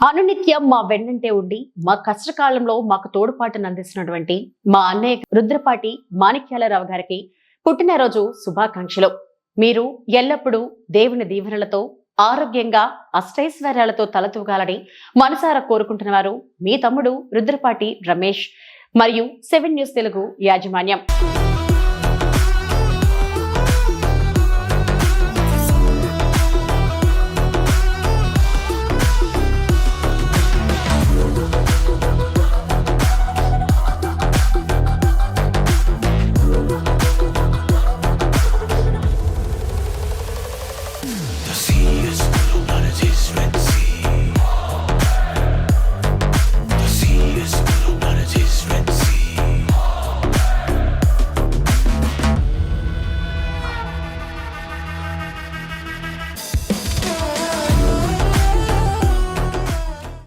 అనునిత్యం మా వెన్నంటే ఉండి మా కష్టకాలంలో మాకు తోడుపాటును అందిస్తున్నటువంటి మా అన్నయ్య రుద్రపాటి మాణిక్యాలరావు గారికి పుట్టినరోజు శుభాకాంక్షలు. మీరు ఎల్లప్పుడూ దేవుని దీవెనలతో ఆరోగ్యంగా అష్టైశ్వర్యాలతో తలతూగాలని మనసారా కోరుకుంటున్నారు మీ తమ్ముడు రుద్రపాటి రమేష్ మరియు సెవెన్ న్యూస్ తెలుగు యాజమాన్యం.